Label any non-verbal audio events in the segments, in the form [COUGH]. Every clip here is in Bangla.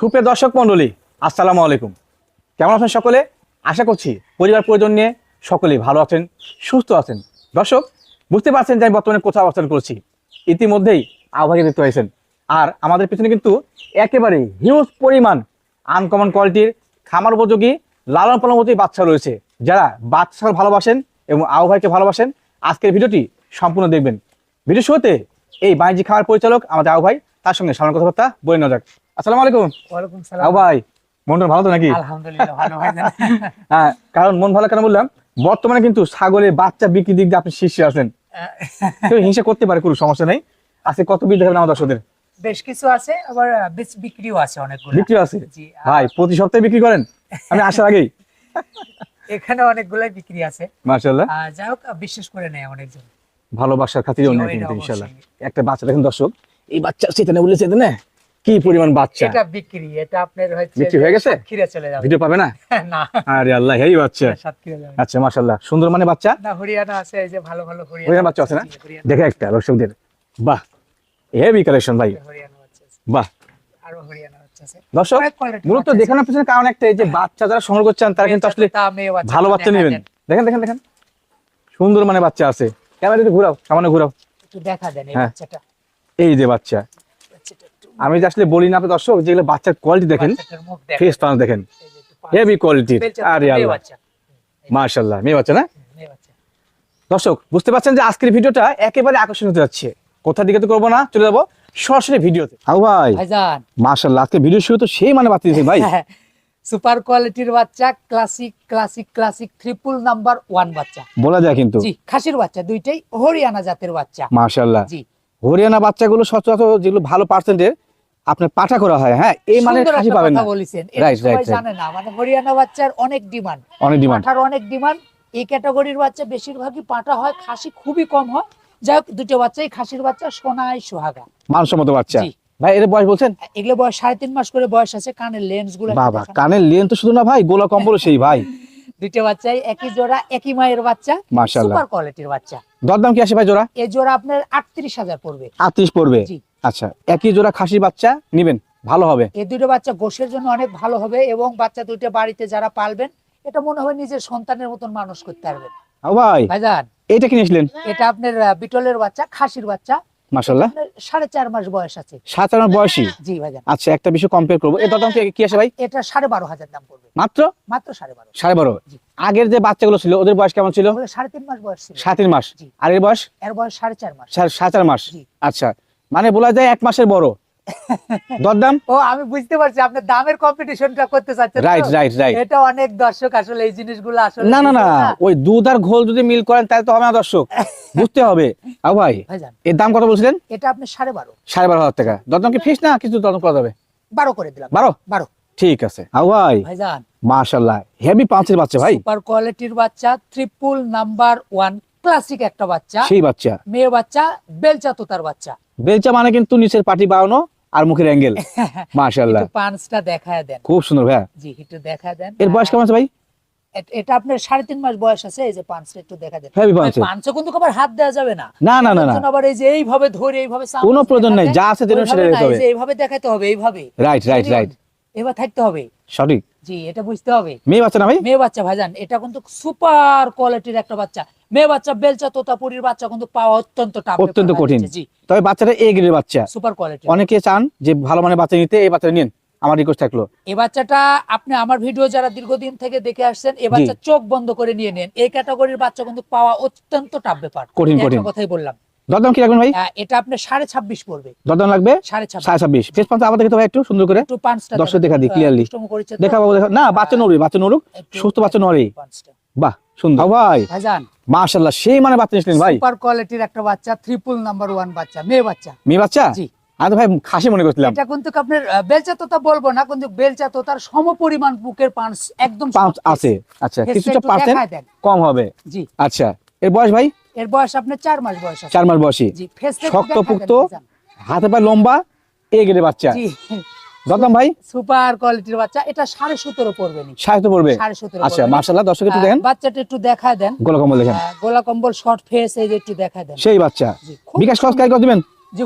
সুপ্রিয় দর্শক মণ্ডলী, আসসালামু আলাইকুম। কেমন আছেন সকলে? আশা করছি পরিবার পরিজন নিয়ে সকলেই ভালো আছেন, সুস্থ আছেন। দর্শক, বুঝতে পারছেন যে আমি বর্তমানে কোথাও অবস্থান করছি। ইতিমধ্যেই আবহাওয়া দেখতে হয়েছেন। আর আমাদের পিছনে কিন্তু একেবারে হিউজ পরিমাণ আনকমন কোয়ালিটির খামার উপযোগী, লালন পালন উপযোগী বাচ্চা রয়েছে। যারা বাচ্চা ভালোবাসেন এবং আবহাওয়াকে ভালোবাসেন, আজকের ভিডিওটি সম্পূর্ণ দেখবেন। ভিডিও শুরুতে এই বাণিজ্যিক খামার পরিচালক আমাদের আবু তার সঙ্গে সাধারণ কথাবার্তা বলে নেওয়া যাক। আসসালামু আলাইকুম। ওয়ালাইকুম সালাম। ভাই মনটা ভালো তো নাকি? আলহামদুলিল্লাহ ভালো ভাইজান [LAUGHS] হ্যাঁ কারণ মন ভালো কেন বললাম বর্তমানে কিন্তু ছাগলের বাচ্চা বিক্রি দিক দিয়ে আপনি শীর্ষে আছেন। কেউ [LAUGHS] হিংসা করতে পারে কোনো সমস্যা নেই। আজকে কত বিল দেখাবেন আমার দর্শকদের? বেশ কিছু আছে আবার বেশ বিক্রিও আছে অনেকগুলো। বিক্রি আছে? ভাই প্রতি সপ্তাহে বিক্রি করেন? আমি আসার আগেই। [LAUGHS] এখানে অনেকগুলাই বিক্রি আছে। মার্শাল্লাহ আহ, যাই হোক বিশ্বাস করে নেয় অনেকজন। ভালোবাসার খাতিরে অনেক ইনশাল্লাহ একটা বাচ্চা দেখেন দর্শক। এই বাচ্চা চেতনে বলে চেতনে কি পরিমাণ বাচ্চা? এটা বিক্রি এটা আপনার হচ্ছে বিক্রি হয়ে গেছে? সাতক্ষীরা চলে যাবে। ভিডিও পাবে না? [LAUGHS] না। আরে আল্লাহ এই বাচ্চা। যাবে। আচ্ছা মার্শাল্লাহ সুন্দর মানে বাচ্চা? না হরিয়ানা আছে এই যে ভালো ভালো হরিয়ানা হরিয়ানা বাচ্চা আছে না? দেখে একটা দর্শকদের। বাহ হেভি কালেকশন ভাই। হরিয়ানা বাচ্চা আছে। বাহ। আরও হরিয়ানা বাচ্চা দর্শক মূলত দেখানোর পিছনে কারণ একটাই যে বাচ্চা যারা সংগ্রহ করছেন তারা কিন্তু আসলে তা মেয়ে বাচ্চা ভালো বাচ্চা নেবেন। দেখেন দেখেন দেখেন। সুন্দর মানে বাচ্চা আছে। ক্যামেরা একটু ঘুরাও সামান্য ঘুরাও। দেখা দেন এই হ্যাঁ। বাচ্চাটা। এই যে বাচ্চা বাচ্চাটা একটু আমি যে আসলে বলি না আপনি দর্শক যেগুলো বাচ্চার কোয়ালিটি দেখেন দেখেন। ফেস পান দেখেন। হেভি কোয়ালিটির আরে আল্লাহ। বাচ্চা। মেয়ে বাচ্চা না? দর্শক বুঝতে পারছেন যে আজকের ভিডিওটা একেবারে আকর্ষণ হতে যাচ্ছে। কোথার দিকে তো করব না চলে যাব সরাসরি ভিডিওতে। আউ ভাই। ভাইজান। মাশাআল্লাহ আজকে ভিডিও শুরু তো সেই মানে বাচ্চা দিয়েছে ভাই। সুপার কোয়ালিটির বাচ্চা classic classic classic triple number one বাচ্চা। বলা যায় কিন্তু। জি খাসির বাচ্চা দুইটাই হরিয়ানা জাতের বাচ্চা। মাশাআল্লাহ। জি। হরিয়ানা বাচ্চাগুলো সচরাচর যেগুলো ভালো পার্সেন্টের আপনার পাঠা করা হয় হ্যাঁ? এই মানে খাসি পাবেন না। বলেছেন। সবাই. জানে না। মানে হরিয়ানা বাচ্চার অনেক ডিমান্ড। অনেক ডিমান্ড। পাঠার অনেক ডিমান্ড। এই ক্যাটাগরির বাচ্চা বেশিরভাগই পাঠা হয় খাসি খুবই কম হয়। যাই হোক দুটো বাচ্চাই খাসির বাচ্চা সোনায় সোহাগা। মানসম্মত বাচ্চা। ভাই এর বয়স বলছেন? এগুলো বয়স সাড়ে তিন মাস করে বয়স আছে কানের লেন্সগুলো বাবা কানের লেন তো শুধু না ভাই গোলা কম্বল সেই ভাই। দুটো বাচ্চাই একই জোড়া একই মায়ের বাচ্চা মাশাআল্লাহ। সুপার কোয়ালিটির বাচ্চা। দরদাম কি আসে ভাই জোড়া? এই জোড়া আপনার আটত্রিশ হাজার পড়বে। আটত্রিশ পড়বে। জি। আচ্ছা একই জোড়া খাসির বাচ্চা নিবেন ভালো হবে। এই দুটো বাচ্চা গোশের জন্য অনেক ভালো হবে এবং বাচ্চা দুটো বাড়িতে যারা পালবেন এটা মনে হয় নিজের সন্তানের মতন মানুষ করতে পারবেন। আও ভাই ভাইজান এইটা কিনেছিলেন এটা আপনার বিটলের বাচ্চা খাসির বাচ্চা। মাশাআল্লাহ। সাড়ে চার মাস বয়স আছে। সাত বয়সী? জি ভাইজান। আচ্ছা একটা বিষয় কম্পেয়ার করব। কি- আসে ভাই? এটা সাড়ে বারো হাজার দাম পড়বে। মাত্র? মাত্র সাড়ে বারো। সাড়ে বারো। আগের যে বাচ্চাগুলো ছিল ওদের বয়স কেমন ছিল? সাড়ে তিন মাস বয়স তিন মাস। জি। আর এর বয়স? এর বয়স সাড়ে চার মাস। সাড়ে- সাড়ে চার মাস। আচ্ছা মানে বলা যায় এক মাসের বড়। [LAUGHS] দরদাম? ও আমি বুঝতে পারছি আপনি দামের কম্পিটিশনটা করতে চাচ্ছেন রাইট রাইট রাইট এটা অনেক দর্শক আসলে এই জিনিসগুলো আসলে না না না ওই দুধ আর ঘোল যদি মিল করেন তাহলে তো হবে না দর্শক। [LAUGHS] বুঝতে হবে। আও ভাই এর দাম কত বলছিলেন? এটা আপনি সাড়ে বারো। সাড়ে বারো হাজার টাকা। দরদাম কি ফিস না কিছু দরদাম করা যাবে? বারো করে দিলাম। বারো? বারো। ঠিক আছে। আও ভাই ভাইজান। মাশাল্লাহ হেভি পাঁচের বাচ্চা ভাই। সুপার কোয়ালিটির বাচ্চা ট্রিপল নাম্বার ক্লাসিক একটা বাচ্চা। সেই বাচ্চা। মেয়ে বাচ্চা বেলচা তোতার বাচ্চা। বেলচা মানে কিন্তু নিচের পাটি বাড়ানো আর মুখের অ্যাঙ্গেল। [LAUGHS] মাশাআল্লাহ। একটু পাঁচটা দেখায় দেন। খুব সুন্দর ভাই জি একটু দেখা দেন। এর বয়স কেমন আছে ভাই? এটা আপনার সাড়ে তিন মাস বয়স আছে এই যে পাঁচটা একটু দেখা দেন। পাঁচও কিন্তু আবার হাত দেওয়া যাবে না। না না না না। আবার এই যে এইভাবে ধরে এইভাবে কোনো প্রয়োজন নাই যা আছে সেটা এইভাবে দেখাতে হবে এইভাবে। রাইট রাইট রাইট এবার থাকতে হবে। সঠিক। জি এটা বুঝতে হবে। মেয়ে বাচ্চা না ভাই? মেয়ে বাচ্চা ভাইজান এটা কিন্তু সুপার কোয়ালিটির একটা বাচ্চা। মেয়ে বাচ্চা বেলচা তোতাপুরির বাচ্চা কিন্তু পাওয়া অত্যন্ত টাফ অত্যন্ত কঠিন। জি। তবে বাচ্চাটা এ গ্রেডের বাচ্চা। সুপার কোয়ালিটি অনেকে চান যে ভালো মানে বাচ্চা নিতে এই বাচ্চা নিন আমার রিকোয়েস্ট থাকল। এই বাচ্চাটা আপনি আমার ভিডিও যারা দীর্ঘদিন থেকে দেখে আসছেন এই বাচ্চা চোখ বন্ধ করে নিয়ে নেন। এই ক্যাটাগরির বাচ্চা কিন্তু পাওয়া অত্যন্ত টাফ ব্যাপার। কঠিন, কঠিন। কথাই বললাম। দরদাম কি রাখবেন ভাই? এটা আপনার সাড়ে ছাব্বিশ পড়বে। দরদাম লাগবে? সাড়ে ছাব্বিশ। সাড়ে পাঁচ আবার দেখতে ভাই একটু সুন্দর করে। দর্শক দেখা দিই, আহ, clearly। দুষ্টুমি করেছে তো। দেখা বাবু দেখা না বাচ্চা নড়বে বাচ্চা নড়ুক। সুস্থ বাচ্চা নড়ে। বাহ সুন্দর। ভাই মাশাল্লাহ সেই মানে বাচ্চা নিয়েছিলেন ভাই। সুপার কোয়ালিটির একটা বাচ্চা ট্রিপল নাম্বার ওয়ান বাচ্চা মেয়ে বাচ্চা। মেয়ে বাচ্চা? জি। আমি ভাই খাসি মনে করছিলাম। এটা কিন্তু আপনার বেলচা তোতা বলব না কিন্তু বেলচা তোতার সমপরিমাণ বুকের পাঁচ একদম পাঁচ আছে। আচ্ছা কিছুটা পার্সেন্ট কম হবে। জি। আচ্ছা। এর বয়স ভাই? এর বয়স আপনার চার মাস বয়স চার মাস বয়সী। জি শক্ত পুক্ত হাতে পায়ে লম্বা এ গ্রেডের বাচ্চা। ভাই? সুপার কোয়ালিটির বাচ্চা। এটা সাড়ে সতেরো পড়বে নি। পড়বে? সাড়ে আচ্ছা মার্শাল্লাহ দর্শক একটু দেখেন। বাচ্চাটা একটু দেখা দেন। গোলা কম্বল দেখেন। গোলা কম্বল শর্ট ফেস এই যে একটু দেখা দেন। সেই বাচ্চা। বিকাশ খরচ কাই কত দিবেন? জি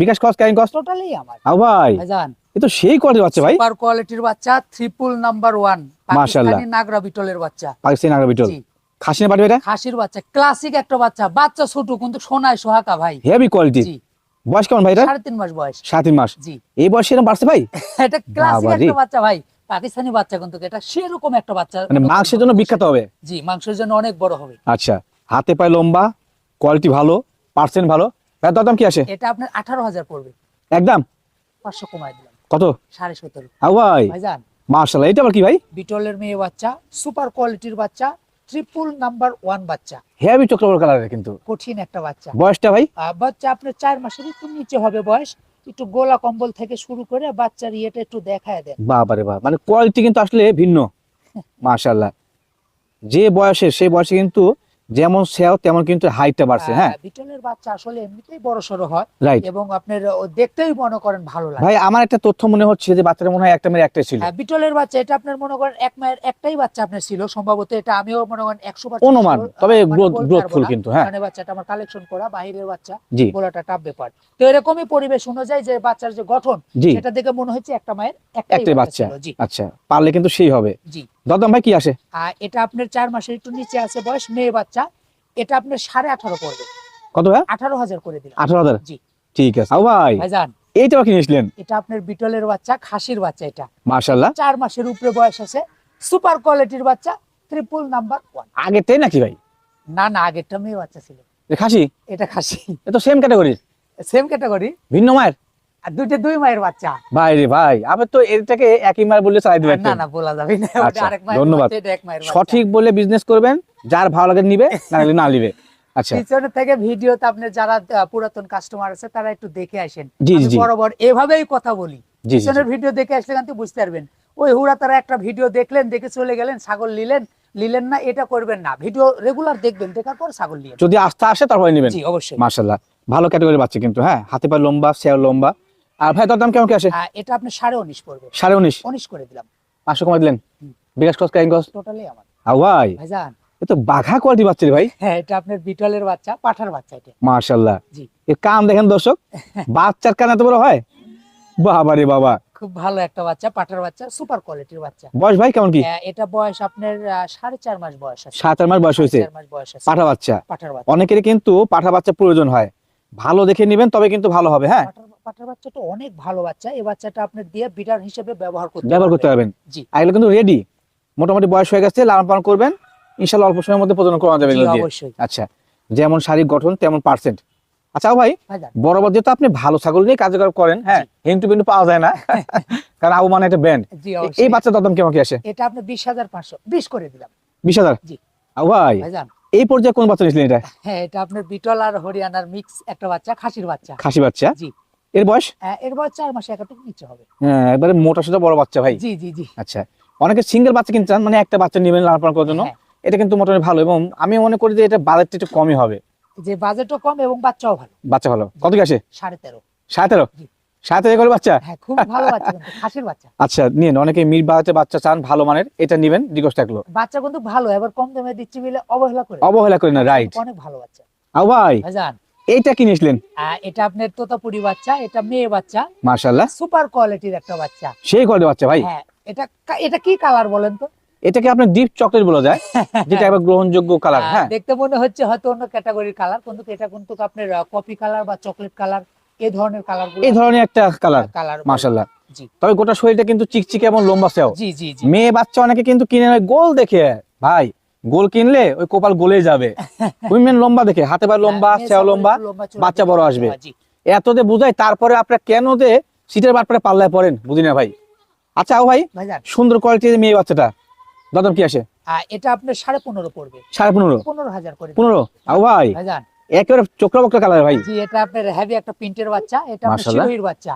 বিকাশ খরচ কাই কষ্ট টোটালি আমার। আও ভাই ভাইজান। এ তো সেই কোয়ালিটির বাচ্চা ভাই। সুপার কোয়ালিটির বাচ্চা ট্রিপল নাম্বার মাশাআল্লাহ। নাগরা বিটলের বাচ্চা। পাকিস্তানি নাগরা বিটল। জি খাসি এটা? খাসির বাচ্চা ক্লাসিক একটা বাচ্চা। বাচ্চা ছোট কিন্তু সোনায় সোহাকা ভাই। হেভি কোয়ালিটি বয়স কেমন ভাই এটা? সাড়ে তিন মাস বয়স। সাড়ে তিন মাস। জি। এই বয়সে এরকম বাড়ছে ভাই? এটা ক্লাসিক একটা বাচ্চা ভাই। পাকিস্তানি বাচ্চা কিন্তু এটা সেরকম একটা বাচ্চা। মানে মাংসের জন্য বিখ্যাত হবে? জি মাংসের জন্য অনেক বড় হবে। আচ্ছা হাতে পায়ে লম্বা কোয়ালিটি ভালো পার্সেন্ট ভালো। ভাই দরদাম কি আসে? এটা আপনার আঠারো হাজার পড়বে। একদম? পাঁচশো কমাই দিলাম। কত? সাড়ে সতেরো। ভাই। মার্শাল্লাহ এটা আবার কি ভাই? বিটলের মেয়ে বাচ্চা সুপার কোয়ালিটির বাচ্চা ট্রিপল নাম্বার ওয়ান বাচ্চা। হেভি চক্রবর কালারের কিন্তু। কঠিন একটা বাচ্চা। বয়সটা ভাই? বাচ্চা আপনার চার মাসের একটু নিচে হবে বয়স। একটু গোলা কম্বল থেকে শুরু করে বাচ্চার ইয়েটা একটু দেখায় দেন। বাবারে বাবা মানে কোয়ালিটি কিন্তু আসলে ভিন্ন। [LAUGHS] মাশাল্লাহ যে বয়সে সেই বয়সে কিন্তু যেমন সেও তেমন কিন্তু হাইটটা বাড়ছে হ্যাঁ বিটলের বাচ্চা আসলে এমনিতেই বড় সড়ো হয় রাইট এবং আপনার দেখতেই মনে করেন ভালো লাগে। ভাই আমার একটা তথ্য মনে হচ্ছে যে বাচ্চাটা মনে হয় একটা মেয়ে একটাই ছিল। হ্যাঁ, বিটলের বাচ্চা এটা আপনার মনে করেন এক মায়ের একটাই বাচ্চা আপনার ছিল সম্ভবত এটা আমিও মনে করেন একশো অনুমান তবে গ্রোথ গ্রোথফুল কিন্তু হ্যাঁ। মানে বাচ্চাটা আমার কালেকশন করা বাহিরের বাচ্চা জি। গোলাটা টাপ ব্যাপার। তো এরকমই পরিবেশ অনুযায়ী যে বাচ্চার যে গঠন সেটা দেখে মনে হচ্ছে একটা মায়ের একটাই বাচ্চা আচ্ছা পারলে কিন্তু সেই হবে। জি। দরদাম ভাই কি আসে? এটা আপনার চার মাসের একটু নিচে আছে বয়স মেয়ে বাচ্চা। এটা আপনার সাড়ে আঠারো পড়বে। কত ভাই আঠারো হাজার করে দিলাম। আঠারো হাজার? জি। ঠিক আছে। আও ভাই ভাইজান। এইটা এটা আপনার বিটলের বাচ্চা খাসির বাচ্চা এটা। চার মাসের উপরে বয়স আছে। সুপার কোয়ালিটির বাচ্চা ট্রিপল নাম্বার ওয়ান নাকি ভাই? না না আগেরটা মেয়ে বাচ্চা ছিল। খাসি? এটা খাসি। এ তো সেম ক্যাটাগরি সেম ক্যাটাগরি ভিন্ন মায়ের? আর দুইটা দুই মায়ের বাচ্চা। ভাই রে ভাই তো এটাকে একই মায়ের বললে চালাই দিবেন না না বলা যাবে না। আচ্ছা, আরেক মায়ের ধন্যবাদ। সঠিক বলে বিজনেস করবেন যার ভালো লাগে নিবে না নিবে। আচ্ছা। পিছনে থেকে ভিডিওতে আপনার যারা পুরাতন কাস্টমার আছে তারা একটু দেখে আসেন। জি, আমি জি। বরাবর এভাবেই কথা বলি। পিছনের ভিডিও দেখে আসলে কিন্তু বুঝতে পারবেন। ওই হুড়া তারা একটা ভিডিও দেখলেন দেখে চলে গেলেন ছাগল নিলেন নিলেন না এটা করবেন না। ভিডিও রেগুলার দেখবেন দেখার পর ছাগল নিলেন যদি আস্থা আসে তারপরে নিবেন। জি অবশ্যই। মার্শাল্লাহ ভালো ক্যাটাগরি বাচ্চা কিন্তু হ্যাঁ? হাতে পায়ে লম্বা শেয়ার লম্বা। আর ভাই তোর দাম কেমন কি আসে? এটা আপনি সাড়ে উনিশ পড়বে। সাড়ে উনিশ? উনিশ করে দিলাম। পাঁচশো কমাই দিলেন? বিকাশ কস কাইন কস। টোটালি আমার। আও ভাই ভাইজান। এ তো বাঘা কোয়ালিটি বাচ্চা ভাই। হ্যাঁ এটা আপনার বিটলের বাচ্চা পাঠার বাচ্চা এটা। জি। এর কান দেখেন দর্শক [LAUGHS] বাচ্চার কান এত বড় হয়? বাবা রে বাবা। খুব ভালো একটা বাচ্চা পাঠার বাচ্চা সুপার কোয়ালিটির বাচ্চা। বয়স ভাই কেমন কি? এটা বয়স আপনার সাড়ে চার মাস বয়স আছে। মাস বয়স হয়েছে। চার মাস বয়স আছে। পাঠা বাচ্চা। পাঠার বাচ্চা। অনেকেরই কিন্তু পাঠা বাচ্চা প্রয়োজন হয়। ভালো দেখে নিবেন তবে কিন্তু ভালো হবে হ্যাঁ? পাঠার পাঠার বাচ্চাটা অনেক ভালো বাচ্চা। এই বাচ্চাটা আপনার দিয়ে বিটার হিসেবে ব্যবহার করতে ব্যবহার করতে পারবেন। জি। এগুলো কিন্তু রেডি মোটামুটি বয়স হয়ে গেছে লালন পালন করবেন। ইনশাল্লাহ অল্প সময়ের মধ্যে প্রজনন করা যাবে জি, এগুলো দিয়ে। অবশ্যই। আচ্ছা যেমন শারীরিক গঠন তেমন পার্সেন্ট আচ্ছা ভাই ভাইজান বরাবর যেহেতু আপনি ভালো ছাগল নিয়ে কার্যকর করেন হ্যাঁ? হিন্টু বিন্টু পাওয়া যায় না। [LAUGHS] কারণ আবু মানে একটা ব্যান্ড এই বাচ্চার দাম কেমন কি আসে? এটা আপনি বিশ হাজার পাঁচশো বিশ করে দিলাম। বিশ হাজার? জি। আবু ভাই এই পর্যায়ে কোন বাচ্চা নিয়েছিলেন এটা? হ্যাঁ এটা আপনার বিটল আর হরিয়ানার মিক্স একটা বাচ্চা খাসির বাচ্চা। খাসি বাচ্চা? জি। এর বয়স? এর বয়স চার মাসে একাটুকু নিচে হবে। হ্যাঁ একবারে মোটা সোটা বড় বাচ্চা ভাই। জি জি জি। আচ্ছা অনেকে সিঙ্গেল বাচ্চা কিনতে চান মানে একটা বাচ্চা নেবেন লালন পালন করার জন্য হ্যাঁ, এটা কিন্তু মোটামুটি ভালো এবং আমি মনে করি যে এটা বাজেটটা একটু কমই হবে। যে বাজেটও কম এবং বাচ্চাও ভালো। বাচ্চা ভালো। কত কি আসে? সাড়ে তেরো। সাড়ে তেরো? জি। সাড়ে তেরো করে বাচ্চা? হ্যাঁ খুব ভালো বাচ্চা খাসির বাচ্চা। আচ্ছা নিন অনেকে মির বাচ্চা চান ভালো মানের এটা নিবেন রিকোয়েস্ট থাকল বাচ্চা কিন্তু ভালো এবার কম দামে দিচ্ছি বলে অবহেলা করে। অবহেলা করি না রাইট অনেক ভালো বাচ্চা। আও ভাই। ভাইজান এইটা কিনেছিলেন আহ, এটা আপনার তোতাপুরি বাচ্চা এটা মেয়ে বাচ্চা। মার্শাল্লাহ সুপার কোয়ালিটির একটা বাচ্চা। সেই কোয়ালিটি বাচ্চা ভাই? হ্যাঁ এটা এটা কি কালার বলেন তো? এটাকে আপনার ডিপ চকলেট বলা যায়? [LAUGHS] যেটা একবার গ্রহণযোগ্য কালার হ্যাঁ দেখতে মনে হচ্ছে হয়তো অন্য ক্যাটাগরির কালার কিন্তু এটা কিন্তু আপনার কফি কালার বা চকলেট কালার এই ধরনের কালার এই ধরনের একটা কালার কালার মার্শাল্লাহ জি। তবে গোটা শরীরটা কিন্তু চিকচিকে এবং লম্বা সেও। জি জি জি। মেয়ে বাচ্চা অনেকে কিন্তু কিনে গোল দেখে। ভাই গোল কিনলে ওই কপাল গোলে যাবে। [LAUGHS] উইমেন লম্বা দেখে হাতে পায়ে লম্বা হ্যাঁ, সেও লম্বা একটু লম্বা বাচ্চা বড় আসবে। জি। এত যে বুঝাই তারপরে আপনার কেন যে সিটের বাটপারে পাল্লায় পড়েন? বুঝি না ভাই। আচ্ছা আও ভাই সুন্দর কোয়ালিটির মেয়ে বাচ্চাটা। দাদম কি আসে? এটা আপনার সাড়ে পনেরো পড়বে। সাড়ে পনেরো? পনেরো হাজার করে। পনেরো? আও ভাই একেবারে চোখরা বকরা কালার ভাই। জি এটা আপনার হেভি একটা প্রিন্টের বাচ্চা এটা আপনার শিরোহির বাচ্চা।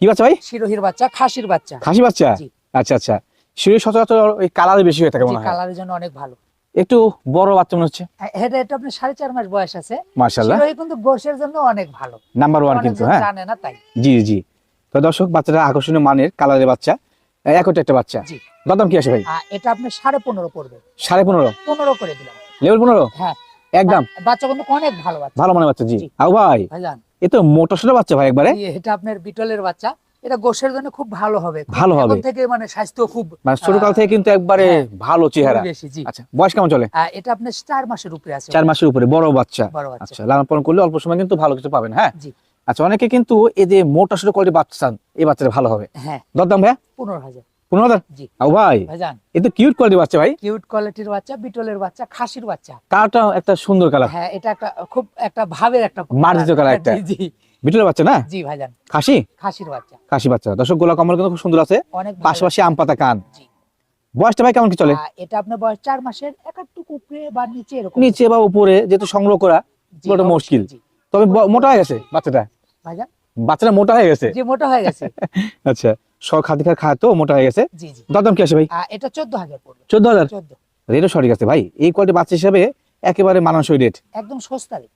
কি বাচ্চা ভাই? শিরোহির বাচ্চা খাসির বাচ্চা। খাসি বাচ্চা। আচ্ছা আচ্ছা। শিশুর সচরাচর ওই কালারে বেশি হয়ে থাকে মনে হয়। কালারের জন্য অনেক ভালো। একটু বড় বাচ্চা মনে হচ্ছে। এটা এটা আপনার সাড়ে চার মাস বয়স আছে। কিন্তু গোশের জন্য অনেক ভালো। নাম্বার ওয়ান কিন্তু হ্যাঁ। জানে না তাই। জি জি। তো দর্শক বাচ্চাটা আকর্ষণীয় মানের কালারের বাচ্চা। একটা একটা বাচ্চা। কি আসে ভাই? এটা আপনার সাড়ে পনেরো পড়বে। সাড়ে পনেরো? পনেরো করে দিলাম। লেভেল পনেরো? হ্যাঁ। একদম। বাচ্চা কিন্তু অনেক ভালো বাচ্চা। ভালো মানের বাচ্চা জি। আও ভাই এ তো মোটা সোটা বাচ্চা ভাই একবারে। এটা আপনার বিটলের বাচ্চা। এটা গোশের জন্য খুব ভালো হবে। ভালো হবে। থেকে মানে স্বাস্থ্য খুব মানে ছোটকাল থেকে কিন্তু একবারে হ্যাঁ, ভালো চেহারা। আচ্ছা বয়স কেমন চলে? এটা আপনার চার মাসের উপরে আছে। চার মাসের উপরে বড় বাচ্চা। আচ্ছা লালন পালন করলে অল্প সময় কিন্তু ভালো কিছু পাবেন হ্যাঁ? আচ্ছা অনেকে কিন্তু এই যে মোটা ছোট বাচ্চা এই বাচ্চাটা ভালো হবে। হ্যাঁ। দরদাম ভাইয়া? পনেরো হাজার। পনেরো হাজার? ও ভাই এ তো কিউট কোয়ালিটি বাচ্চা ভাই। কিউট কোয়ালিটির বাচ্চা বিটলের বাচ্চা খাসির বাচ্চা। কালারটা একটা সুন্দর কালার। হ্যাঁ এটা একটা খুব একটা ভাবের একটা মার্জিত কালার একটা। জি। বিটলের বাচ্চা না? জি ভাইজান। খাসি? খাসির বাচ্চা। খাসি বাচ্চা। দর্শক গোলা কমল কিন্তু খুব সুন্দর আছে। পাশাপাশি আম পাতা কান। জি। বয়সটা ভাই কেমন কি চলে? এটা আপনার বয়স চার মাসের একটু উপরে বা নিচে এরকম। নিচে বা উপরে যেহেতু সংগ্রহ করা জি, বড় মুশকিল। জি। তবে মোটা হয়ে গেছে বাচ্চাটা? ভাইজান? বাচ্চাটা মোটা হয়ে গেছে? যে মোটা হয়ে গেছে। [LAUGHS] আচ্ছা সব খাদ্য খায় খায় তো মোটা হয়ে গেছে? জি জি। দরদাম কি আছে ভাই? এটা চোদ্দ হাজার পড়বে। চোদ্দ হাজার? চোদ্দ। রেটও সঠিক আছে ভাই। এই কোয়ালিটি বাচ্চা হিসাবে একেবারে মানানসই রেট একদম সস্তা রে